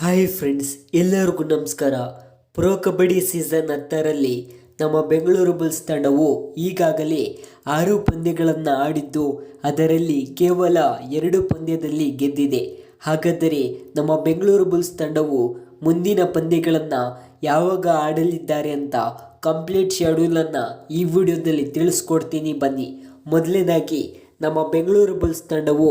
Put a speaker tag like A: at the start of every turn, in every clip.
A: Hi friends, ಎಲ್ಲರಿಗೂ ನಮಸ್ಕಾರ. Pro kabaddi season ಹತ್ತರಲ್ಲಿ ನಮ್ಮ ಬೆಂಗಳೂರು ಬುಲ್ಸ್ ತಂಡವು ಈಗಾಗಲೇ ಆರು ಪಂದ್ಯಗಳನ್ನು ಆಡಿದ್ದು, ಅದರಲ್ಲಿ ಕೇವಲ ಎರಡು ಪಂದ್ಯದಲ್ಲಿ ಗೆದ್ದಿದೆ. ಹಾಗಾದರೆ ನಮ್ಮ ಬೆಂಗಳೂರು ಬುಲ್ಸ್ ತಂಡವು ಮುಂದಿನ ಪಂದ್ಯಗಳನ್ನು ಯಾವಾಗ ಆಡಲಿದ್ದಾರೆ ಅಂತ ಕಂಪ್ಲೀಟ್ ಶೆಡ್ಯೂಲನ್ನು ಈ ವಿಡಿಯೋದಲ್ಲಿ ತಿಳಿಸ್ಕೊಡ್ತೀನಿ ಬನ್ನಿ. ಮೊದಲನೇದಾಗಿ, ನಮ್ಮ ಬೆಂಗಳೂರು ಬುಲ್ಸ್ ತಂಡವು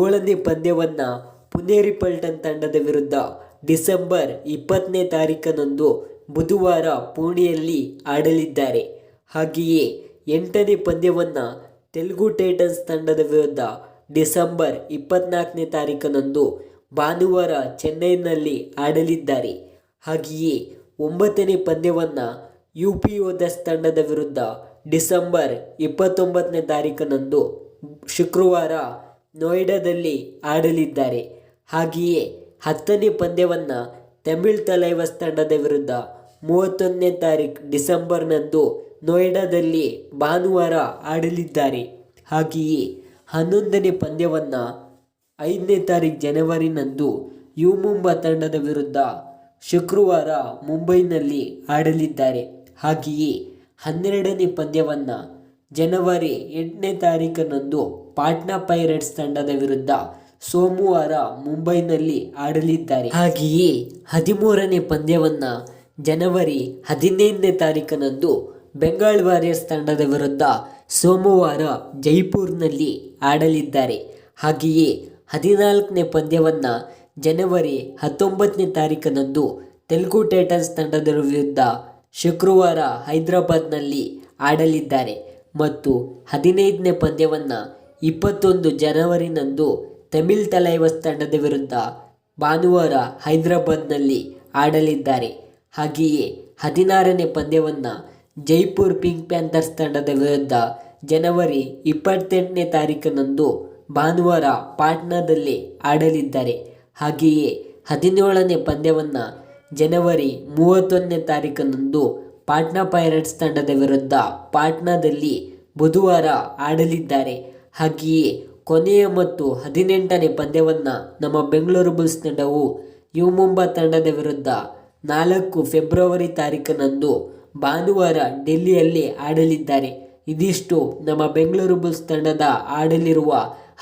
A: ಏಳನೇ ಪಂದ್ಯವನ್ನು ಪುನೇರಿ ಪಲ್ಟನ್ ತಂಡದ ವಿರುದ್ಧ ಡಿಸೆಂಬರ್ ಇಪ್ಪತ್ತನೇ ತಾರೀಕನಂದು ಬುಧವಾರ ಪುಣೆಯಲ್ಲಿ ಆಡಲಿದ್ದಾರೆ. ಹಾಗೆಯೇ ಎಂಟನೇ ಪಂದ್ಯವನ್ನು ತೆಲುಗು ಟೈಟನ್ಸ್ ತಂಡದ ವಿರುದ್ಧ ಡಿಸೆಂಬರ್ ಇಪ್ಪತ್ನಾಲ್ಕನೇ ತಾರೀಕನಂದು ಭಾನುವಾರ ಚೆನ್ನೈನಲ್ಲಿ ಆಡಲಿದ್ದಾರೆ. ಹಾಗೆಯೇ ಒಂಬತ್ತನೇ ಪಂದ್ಯವನ್ನು ಯು ಪಿ ಓದಸ್ ತಂಡದ ವಿರುದ್ಧ ಡಿಸೆಂಬರ್ ಇಪ್ಪತ್ತೊಂಬತ್ತನೇ ತಾರೀಕನಂದು ಶುಕ್ರವಾರ ನೋಯ್ಡಾದಲ್ಲಿ ಆಡಲಿದ್ದಾರೆ. ಹಾಗೆಯೇ ಹತ್ತನೇ ಪಂದ್ಯವನ್ನು ತಮಿಳ್ ತಲೈವಸ್ ತಂಡದ ವಿರುದ್ಧ ಮೂವತ್ತೊಂದನೇ ತಾರೀಕು ಡಿಸೆಂಬರ್ನಂದು ನೋಯ್ಡಾದಲ್ಲಿ ಭಾನುವಾರ ಆಡಲಿದ್ದಾರೆ. ಹಾಗೆಯೇ ಹನ್ನೊಂದನೇ ಪಂದ್ಯವನ್ನು ಐದನೇ ತಾರೀಕು ಜನವರಿನಂದು ಯು ಮುಂಬಾ ತಂಡದ ವಿರುದ್ಧ ಶುಕ್ರವಾರ ಮುಂಬೈನಲ್ಲಿ ಆಡಲಿದ್ದಾರೆ. ಹಾಗೆಯೇ ಹನ್ನೆರಡನೇ ಪಂದ್ಯವನ್ನು ಜನವರಿ ಎಂಟನೇ ತಾರೀಖಿನಂದು ಪಾಟ್ನಾ ಪೈರೇಟ್ಸ್ ತಂಡದ ವಿರುದ್ಧ ಸೋಮವಾರ ಮುಂಬೈನಲ್ಲಿ ಆಡಲಿದ್ದಾರೆ. ಹಾಗೆಯೇ ಹದಿಮೂರನೇ ಪಂದ್ಯವನ್ನು ಜನವರಿ ಹದಿನೈದನೇ ತಾರೀಕನಂದು ಬೆಂಗಾಲ್ ವಾರಿಯರ್ಸ್ ತಂಡದ ವಿರುದ್ಧ ಸೋಮವಾರ ಜೈಪುರ್ನಲ್ಲಿ ಆಡಲಿದ್ದಾರೆ. ಹಾಗೆಯೇ ಹದಿನಾಲ್ಕನೇ ಪಂದ್ಯವನ್ನು ಜನವರಿ ಹತ್ತೊಂಬತ್ತನೇ ತಾರೀಕನಂದು ತೆಲುಗು ಟೈಟನ್ಸ್ ತಂಡದ ವಿರುದ್ಧ ಶುಕ್ರವಾರ ಹೈದರಾಬಾದ್ನಲ್ಲಿ ಆಡಲಿದ್ದಾರೆ. ಮತ್ತು ಹದಿನೈದನೇ ಪಂದ್ಯವನ್ನು ಇಪ್ಪತ್ತೊಂದು ಜನವರಿನಂದು ತಮಿಳ್ ತಲೈವಸ್ ತಂಡದ ವಿರುದ್ಧ ಭಾನುವಾರ ಹೈದರಾಬಾದ್ನಲ್ಲಿ ಆಡಲಿದ್ದಾರೆ. ಹಾಗೆಯೇ ಹದಿನಾರನೇ ಪಂದ್ಯವನ್ನು ಜೈಪುರ್ ಪಿಂಕ್ ಪ್ಯಾಂಥರ್ಸ್ ತಂಡದ ವಿರುದ್ಧ ಜನವರಿ ಇಪ್ಪತ್ತೆಂಟನೇ ತಾರೀಕಿನಂದು ಭಾನುವಾರ ಪಾಟ್ನಾದಲ್ಲಿ ಆಡಲಿದ್ದಾರೆ. ಹಾಗೆಯೇ ಹದಿನೇಳನೇ ಪಂದ್ಯವನ್ನು ಜನವರಿ ಮೂವತ್ತೊಂದನೇ ತಾರೀಕಿನಂದು ಪಾಟ್ನಾ ಪೈರಟ್ಸ್ ತಂಡದ ವಿರುದ್ಧ ಪಾಟ್ನಾದಲ್ಲಿ ಬುಧವಾರ ಆಡಲಿದ್ದಾರೆ. ಹಾಗೆಯೇ ಕೊನೆಯ ಮತ್ತು ಹದಿನೆಂಟನೇ ಪಂದ್ಯವನ್ನು ನಮ್ಮ ಬೆಂಗಳೂರು ಬುಲ್ಸ್ ತಂಡವು ಯು ಮುಂಬಾ ತಂಡದ ವಿರುದ್ಧ ನಾಲ್ಕು ಫೆಬ್ರವರಿ ತಾರೀಕಿನಂದು ಭಾನುವಾರ ಡೆಲ್ಲಿಯಲ್ಲಿ ಆಡಲಿದ್ದಾರೆ. ಇದಿಷ್ಟು ನಮ್ಮ ಬೆಂಗಳೂರು ಬುಲ್ಸ್ ತಂಡದ ಆಡಲಿರುವ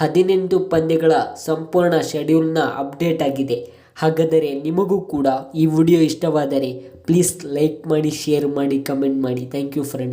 A: ಹದಿನೆಂಟು ಪಂದ್ಯಗಳ ಸಂಪೂರ್ಣ ಶೆಡ್ಯೂಲ್ನ ಅಪ್ಡೇಟ್ ಆಗಿದೆ. ಹಾಗಾದರೆ ನಿಮಗೂ ಕೂಡ ಈ ವಿಡಿಯೋ ಇಷ್ಟವಾದರೆ ಪ್ಲೀಸ್ ಲೈಕ್ ಮಾಡಿ, ಶೇರ್ ಮಾಡಿ, ಕಮೆಂಟ್ ಮಾಡಿ. Thank you friends.